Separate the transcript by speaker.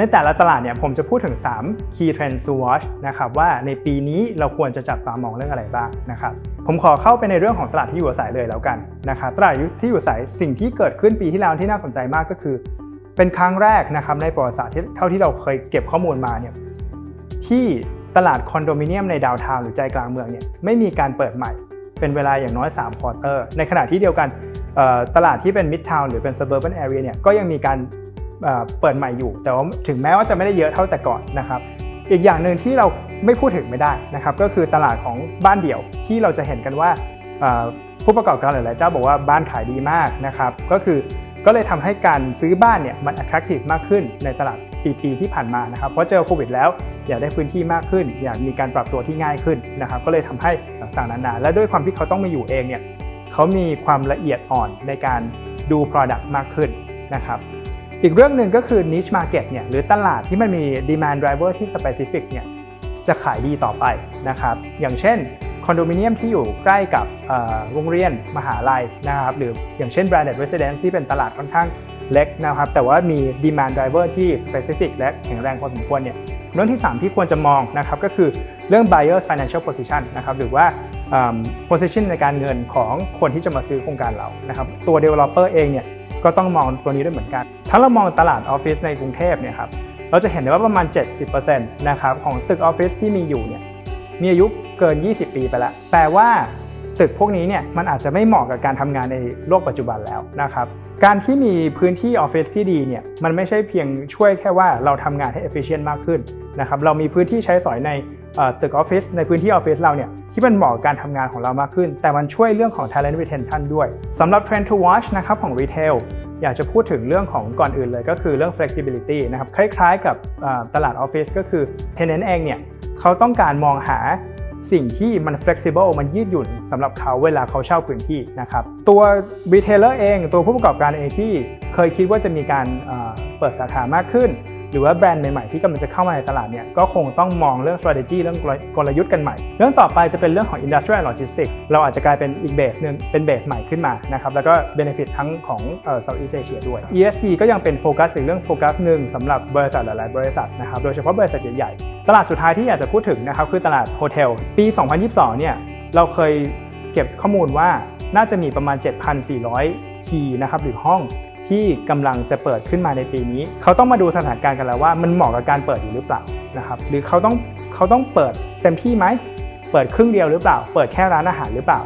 Speaker 1: ในแต่ละตลาดเนี่ยผมจะพูดถึง 3 key trend to watch นะครับว่าในปีนี้เราควรจะจับตามองเรื่องอะไรบ้างนะครับผมขอเข้าไปในเรื่องของตลาดที่อยู่อาศัยเลยแล้วกันนะครับตลาดที่อยู่อาศัยสิ่งที่เกิดขึ้นปีที่แล้วที่น่าสนใจมากก็คือ เป็นครั้งแรกนะครับในประวัติศาสตร์เท่าที่เราเคยเก็บข้อมูลมาเนี่ยที่ตลาดคอนโดมิเนียมในดาวทาวน์หรือใจกลางเมืองเนี่ยไม่มีการเปิดใหม่ เป็นเวลาอย่างน้อย3ควอเตอร์ในขณะที่เดียวกันตลาดที่เป็นมิดทาวน์หรือเป็น suburban area เนี่ยก็ยังมีการ เปิดใหม่อยู่ แต่ว่าถึงแม้ว่าจะไม่ได้เยอะเท่าแต่ก่อนนะครับอีกอย่างหนึ่งที่เราไม่พูดถึงไม่ได้นะครับก็คือตลาดของบ้านเดี่ยวที่เราจะเห็นกันว่าผู้ประกอบการหลายๆเจ้าบอกว่าบ้านขายดีมากนะครับก็คือก็เลยทำให้การซื้อบ้านเนี่ยมัน attractive มากขึ้นในตลาดปีๆที่ผ่านมานะครับเพราะเจอโควิดแล้วอยากได้พื้นที่มากขึ้น อยากมีการปรับตัวที่ง่ายขึ้นนะครับก็เลยทำให้ต่างๆนานาและด้วยความที่เขาต้องมาอยู่เองเนี่ยเขามีความละเอียดอ่อนในการดู product มากขึ้นนะครับ อีกเรื่องหนึ่งก็คือ niche market เนี่ยหรือตลาดที่มันมี demand driver ที่ specific เนี่ยจะขายดีต่อไปนะครับ อย่างเช่นคอนโดมิเนียมที่อยู่ใกล้กับโรงเรียนมหาลัยนะครับหรืออย่างเช่น branded residence ที่เป็นตลาดค่อนข้างเล็กนะครับ แต่ว่ามี demand driver ที่ specific และแข็งแรงพอสมควรเนี่ยเรื่องที่ 3 ที่ควรจะมองนะครับก็คือเรื่อง buyer financial position นะครับหรือว่า position ในการเงินของคนที่จะมาซื้อโครงการเรานะครับตัว developer เองเนี่ย ก็ต้องมองตัวนี้ด้วยเหมือนกัน ถ้าเรามองตลาดออฟฟิศในกรุงเทพเนี่ยครับเราจะเห็นได้ว่าประมาณ 70%นะครับของตึกออฟฟิศที่มีอยู่เนี่ยมีอายุเกิน 20 ปีไปแล้วแต่ว่า ตึกพวกนี้เนี่ยมันอาจจะไม่เหมาะกับการทำงานในโลกปัจจุบันแล้วนะครับ การที่มีพื้นที่ออฟฟิศที่ดีเนี่ยมันไม่ใช่เพียงช่วยแค่ว่าเราทำงานให้ efficient มากขึ้นนะครับเรามีพื้นที่ใช้สอยในตึกออฟฟิศในพื้นที่ออฟฟิศเราเนี่ยที่มันเหมาะกับการทำงานของเรามากขึ้น แต่มันช่วยเรื่องของ talent retention ด้วยสำหรับ trend to watch นะครับของ retail อยากจะพูดถึงเรื่องของก่อนอื่นเลยก็คือเรื่อง flexibility นะครับคล้ายๆ กับตลาดออฟฟิศก็คือ tenant เองเนี่ยเขาต้องการมองหา สิ่งที่มัน flexible มันยืดหยุ่นสำหรับเขาเวลาเขาเช่าพื้นที่นะครับตัว retailer เองตัวผู้ประกอบการเองที่เคยคิดว่าจะมีการเปิดสาขามากขึ้น หรือว่าแบรนด์ใหม่ๆที่กำลังจะเข้ามาในตลาดเนี่ยก็คงต้องมองเรื่อง strategy เรื่องกลยุทธ์กันใหม่ เรื่องต่อไปจะเป็นเรื่องของ industrial logistics เราอาจจะกลายเป็นอีกเบสหนึ่งเป็นเบสใหม่ขึ้นมานะครับแล้วก็ benefit ทั้งของเอ่อ Southeast Asia ด้วย ESG ก็ยังเป็นโฟกัสอีกเรื่องโฟกัสหนึ่งสำหรับบริษัทหลายๆ บริษัทนะครับโดยเฉพาะบริษัทใหญ่ๆ ตลาดสุดท้ายที่อยากจะพูดถึงนะครับคือตลาดโฮเทลปี 2022 เนี่ยเราเคยเก็บข้อมูลว่าน่าจะมีประมาณ 7,400 คีย์นะครับหรือห้องที่กำลังจะเปิดขึ้นมาในปีนี้ เขาต้องมาดูสถานการณ์กันแล้วว่ามันเหมาะกับการเปิดอยู่หรือเปล่านะครับหรือเขาต้องเขาต้องเปิดเต็มที่ไหมเปิดครึ่งเดียวหรือเปล่า เปิดแค่ร้านอาหารหรือเปล่า